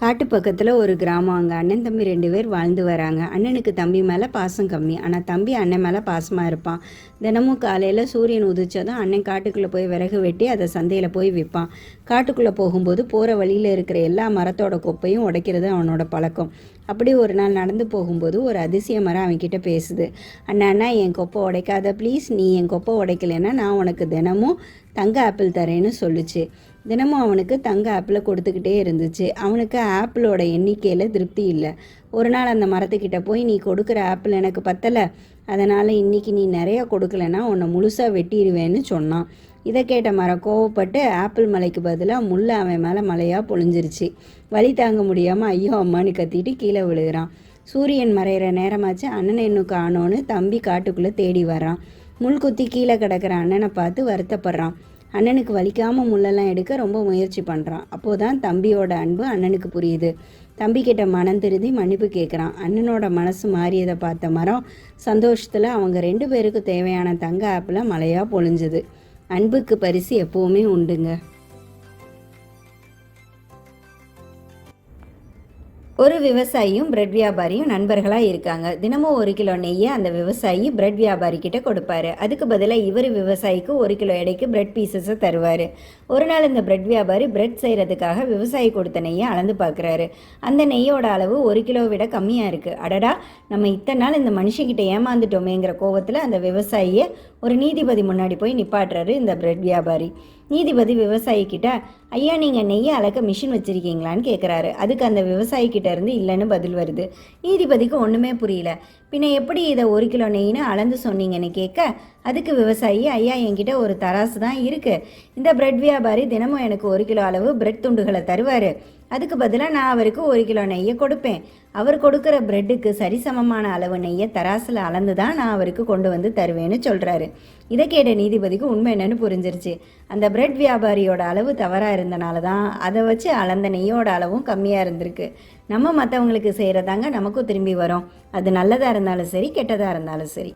காட்டு பக்கத்தில் ஒரு கிராமம். அங்கே அண்ணன் தம்பி ரெண்டு பேர் வாழ்ந்து வராங்க. அண்ணனுக்கு தம்பி மேலே பாசம் கம்மி. ஆனால் தம்பி அண்ணன் மேலே பாசமாக இருப்பான். தினமும் காலையில் சூரியன் உதிச்சதும் அண்ணன் காட்டுக்குள்ளே போய் விறகு வெட்டி அதை சந்தையில் போய் விற்பான் காட்டுக்குள்ளே போகும்போது போகிற வழியில் இருக்கிற எல்லா மரத்தோட கொப்பையும் உடைக்கிறது அவனோட பழக்கம். அப்படி ஒரு நாள் நடந்து போகும்போது ஒரு அதிசய மரம் அவன்கிட்ட பேசுது. அண்ணா அண்ணா என் கொப்பை உடைக்காத ப்ளீஸ் நீ என் கொப்பை உடைக்கலைன்னா நான் உனக்கு தினமும் தங்க ஆப்பிள் தரேன்னு சொல்லுச்சு. தினமும் அவனுக்கு தங்க ஆப்பிளை கொடுத்துக்கிட்டே இருந்துச்சு. அவனுக்கு ஆப்பிளோட எண்ணிக்கையில் திருப்தி இல்லை. ஒரு நாள் அந்த மரத்துக்கிட்ட போய் நீ கொடுக்குற ஆப்பிள் எனக்கு பத்தலை. அதனால் இன்னைக்கு நீ நிறையா கொடுக்கலன்னா உன்னை முழுசாக வெட்டிடுவேன்னு சொன்னான். இதை கேட்ட மரம் கோவப்பட்டு ஆப்பிள் மலைக்கு பதிலாக முள்ளை அவன் மேலே மலையாக பொழிஞ்சிருச்சு. வழி தாங்க முடியாமல் ஐயோ அம்மான்னு கத்திட்டு கீழே விழுகிறான். சூரியன் மறையிற நேரமாச்சு அண்ணனை இன்னும் காணோன்னு தம்பி காட்டுக்குள்ளே தேடி வரான் முள் குத்தி கீழே கிடக்கிற அண்ணனை பார்த்து வருத்தப்படுறான். அண்ணனுக்கு வலிக்காமல் முள்ளெல்லாம் எடுக்க ரொம்ப முயற்சி பண்ணுறான் அப்போதான் தம்பியோட அன்பு அண்ணனுக்கு புரியுது. தம்பி கிட்ட மனம் திருந்தி மன்னிப்பு கேட்குறான் அண்ணனோட மனசு மாறியதை பார்த்த மரம் சந்தோஷத்தில் அவங்க ரெண்டு பேருக்கு தேவையான தங்க ஆப்பில் மழையாக பொழிஞ்சுது. அன்புக்கு பரிசு எப்போவுமே உண்டுங்க. ஒரு விவசாயியும் பிரெட் வியாபாரியும் நண்பர்களாக இருக்காங்க. தினமும் ஒரு கிலோ நெய்யை அந்த விவசாயி பிரெட் வியாபாரி கிட்ட கொடுப்பாரு. அதுக்கு பதிலாக இவர் விவசாயிக்கு ஒரு கிலோ எடைக்கு பிரெட் பீசஸை தருவார். ஒரு நாள் இந்த பிரெட் வியாபாரி பிரெட் செய்கிறதுக்காக விவசாயி கொடுத்த நெய்யை அளந்து பார்க்குறாரு அந்த நெய்யோட அளவு ஒரு கிலோ விட கம்மியாக இருக்குது அடடா நம்ம இத்தனை நாள் இந்த மனுஷங்கிட்ட ஏமாந்துட்டோமேங்கிற கோவத்தில் அந்த விவசாயியை ஒரு நீதிபதி முன்னாடி போய் நிப்பாட்டுறாரு இந்த பிரெட் வியாபாரி. நீதிபதி விவசாயி கிட்ட ஐயா நீங்கள் நெய்யை அளக்க மிஷின் வச்சுருக்கீங்களான்னு கேட்குறாரு அதுக்கு அந்த விவசாயி இருந்து இல்லைன்னு பதில் வருது. நீதிபதிக்கு ஒன்றுமே புரியல. பின்ன எப்படி இதை ஒரு கிலோ நெய்னு அளந்து சொன்னீங்கன்னு கேட்க அதுக்கு விவசாயி ஐயா என்கிட்ட ஒரு தராசு தான் இருக்குது இந்த பிரெட் வியாபாரி தினமும் எனக்கு ஒரு கிலோ அளவு பிரெட் துண்டுகளை தருவார். அதுக்கு பதிலாக நான் அவருக்கு ஒரு கிலோ நெய்யை கொடுப்பேன். அவர் கொடுக்குற பிரெட்டுக்கு சரிசமமான அளவு நெய்யை தராசில் அளந்து தான் நான் அவருக்கு கொண்டு வந்து தருவேன்னு சொல்கிறாரு இதை கேட்ட நீதிபதிக்கு உண்மை என்னன்னு புரிஞ்சிருச்சு. அந்த பிரெட் வியாபாரியோட அளவு தவறாக இருந்தனால தான் அதை வச்சு அளந்த நெய்யோட அளவும் கம்மியாக இருந்திருக்கு. நம்ம மற்றவங்களுக்கு செய்கிறதாங்க நமக்கும் திரும்பி வரும். அது நல்லதாக இருந்தாலும் சரி கெட்டதாக இருந்தாலும் சரி.